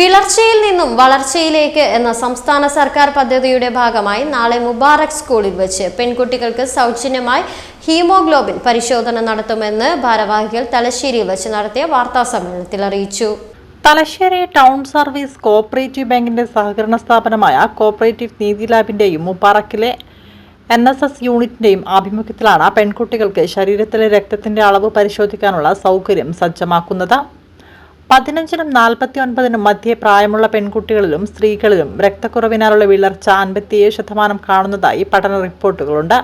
വിളർച്ചയിൽ നിന്നും വളർച്ചയിലേക്ക് എന്ന സംസ്ഥാന സർക്കാർ പദ്ധതിയുടെ ഭാഗമായി നാളെ മുബാറക് സ്കൂളിൽ വെച്ച് പെൺകുട്ടികൾക്ക് സൗജന്യമായി ഹീമോഗ്ലോബിൻ പരിശോധന നടത്തുമെന്ന് ഭാരവാഹികൾ തലശ്ശേരിയിൽ വെച്ച് നടത്തിയ വാർത്താ സമ്മേളനത്തിൽ അറിയിച്ചു. തലശ്ശേരി ടൗൺ സർവീസ് കോഓപ്പറേറ്റീവ് ബാങ്കിന്റെ സഹകരണ സ്ഥാപനമായ കോഓപ്പറേറ്റീവ് നീതി ലാബിന്റെയും മുബാറക്കിലെ എൻ എസ് എസ് യൂണിറ്റിന്റെയും ആഭിമുഖ്യത്തിലാണ് പെൺകുട്ടികൾക്ക് ശരീരത്തിലെ രക്തത്തിന്റെ അളവ് പരിശോധിക്കാനുള്ള സൗകര്യം സജ്ജമാക്കുന്നത്. പതിനഞ്ചിനും നാൽപ്പത്തി ഒൻപതിനും മധ്യേ പ്രായമുള്ള പെൺകുട്ടികളിലും സ്ത്രീകളിലും രക്തക്കുറവിനാലുള്ള വിളർച്ച അൻപത്തിയേഴ് ശതമാനം കാണുന്നതായി പഠന റിപ്പോർട്ടുകളുണ്ട്.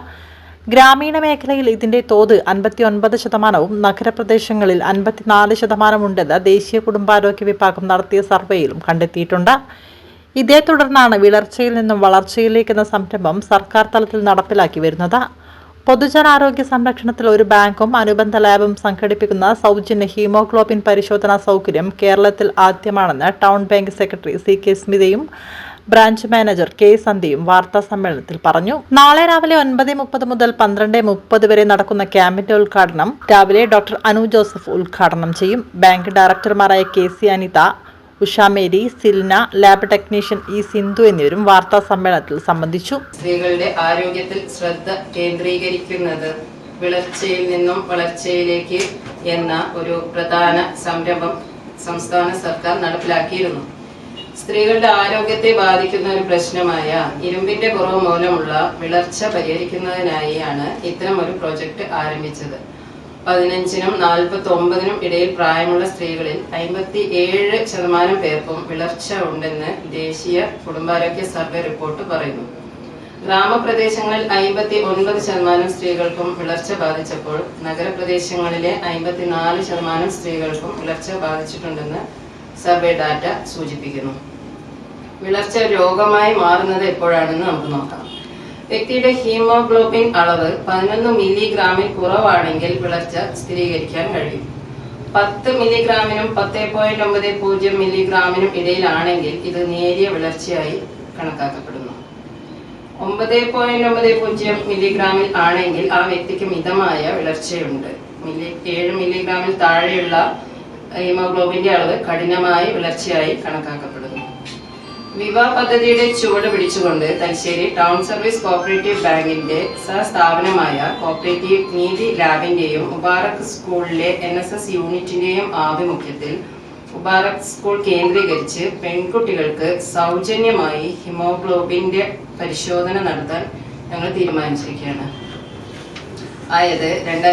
ഗ്രാമീണ മേഖലയിൽ ഇതിന്റെ തോത് അൻപത്തി ഒൻപത് ശതമാനവും നഗരപ്രദേശങ്ങളിൽ അൻപത്തിനാല് ശതമാനമുണ്ടെന്ന് ദേശീയ കുടുംബാരോഗ്യ വിഭാഗം നടത്തിയ സർവേയിലും കണ്ടെത്തിയിട്ടുണ്ട്. ഇതേ തുടർന്നാണ് വിളർച്ചയിൽ നിന്നും വളർച്ചയിലേക്കെന്ന സംരംഭം സർക്കാർ തലത്തിൽ നടപ്പിലാക്കി വരുന്നത്. പൊതുജനാരോഗ്യ സംരക്ഷണത്തിൽ ഒരു ബാങ്കും അനുബന്ധ ലാബും സംഘടിപ്പിക്കുന്ന സൗജന്യ ഹീമോഗ്ലോബിൻ പരിശോധനാ സൗകര്യം കേരളത്തിൽ ആദ്യമാണെന്ന് town bank secretary C K സ്മിതയും branch manager K സന്ധ്യയും വാർത്താ സമ്മേളനത്തിൽ പറഞ്ഞു. നാളെ രാവിലെ ഒൻപത് മുപ്പത് മുതൽ പന്ത്രണ്ട് മുപ്പത് വരെ നടക്കുന്ന ക്യാമ്പിന്റെ ഉദ്ഘാടനം രാവിലെ ഡോക്ടർ അനു ജോസഫ് ഉദ്ഘാടനം ചെയ്യും. Bank ഡയറക്ടർമാരായ K C Anitha Usha Mary Silna lab technician E Sindhu എന്നിവരും വാർത്താ സമ്മേളനത്തിൽ സംബന്ധിച്ചു. സ്ത്രീകളുടെ ആരോഗ്യത്തിൽ ശ്രദ്ധ കേന്ദ്രീകരിക്കുന്നത് വിളർച്ചയിൽ നിന്നും വളർച്ചയിലേക്ക് എന്ന ഒരു പ്രധാന സംരംഭം സംസ്ഥാന സർക്കാർ നടപ്പിലാക്കിയിരുന്നു. സ്ത്രീകളുടെ ആരോഗ്യത്തെ ബാധിക്കുന്ന ഒരു പ്രശ്നമായ ഇരുമ്പിന്റെ കുറവ് മൂലമുള്ള വിളർച്ച പരിഹരിക്കുന്നതിനായാണ് ഇത്തരം ഒരു പ്രോജക്റ്റ് ആരംഭിച്ചത്. പതിനഞ്ചിനും നാൽപ്പത്തി ഒമ്പതിനും ഇടയിൽ പ്രായമുള്ള സ്ത്രീകളിൽ അമ്പത്തി ഏഴ് ശതമാനം പേർക്കും വിളർച്ച ഉണ്ടെന്ന് ദേശീയ കുടുംബാരോഗ്യ സർവേ റിപ്പോർട്ട് പറയുന്നു. ഗ്രാമപ്രദേശങ്ങളിൽ അമ്പത്തി ഒൻപത് ശതമാനം സ്ത്രീകൾക്കും വിളർച്ച ബാധിച്ചപ്പോൾ നഗരപ്രദേശങ്ങളിലെ അമ്പത്തിനാല് ശതമാനം സ്ത്രീകൾക്കും വിളർച്ച ബാധിച്ചിട്ടുണ്ടെന്ന് സർവേ ഡാറ്റ സൂചിപ്പിക്കുന്നു. വിളർച്ച രോഗമായി മാറുന്നത് എപ്പോഴാണെന്ന് നമുക്ക് നോക്കാം. വ്യക്തിയുടെ ഹീമോഗ്ലോബിൻ അളവ് പതിനൊന്ന് മില്ലിഗ്രാമിൽ കുറവാണെങ്കിൽ വിളർച്ച സ്ഥിരീകരിക്കാൻ കഴിയും. പത്ത് മില്ലിഗ്രാമിനും പത്ത് പോയിന്റ് ഒമ്പത് പൂജ്യം മില്ലിഗ്രാമിനും ഇടയിലാണെങ്കിൽ ഇത് നേരിയ വിളർച്ചയായി കണക്കാക്കപ്പെടുന്നു. ഒമ്പത് പോയിന്റ് ഒമ്പത് പൂജ്യം മില്ലിഗ്രാമിൽ ആണെങ്കിൽ ആ വ്യക്തിക്ക് മിതമായ വിളർച്ചയുണ്ട്. മില്ലി ഏഴ് മില്ലിഗ്രാമിൽ താഴെയുള്ള ഹീമോഗ്ലോബിന്റെ അളവ് കഠിനമായ വിളർച്ചയായി കണക്കാക്കപ്പെടുന്നു. വിവ പദ്ധതിയുടെ ചുവട് പിടിച്ചുകൊണ്ട് തലശ്ശേരി ടൗൺ സർവീസ് കോപ്പറേറ്റീവ് ബാങ്കിന്റെ സഹസ്ഥാപനമായ കോപ്പറേറ്റീവ് നീതി ലാബിന്റെയും മുബാറക് സ്കൂളിലെ എൻ എസ് എസ് യൂണിറ്റിന്റെയും ആഭിമുഖ്യത്തിൽ മുബാറക് സ്കൂൾ കേന്ദ്രീകരിച്ച് പെൺകുട്ടികൾക്ക് സൗജന്യമായി ഹിമോഗ്ലോബിന്റെ പരിശോധന നടത്താൻ ഞങ്ങൾ തീരുമാനിച്ചിരിക്കുകയാണ്. ആയത് രണ്ടായിരത്തി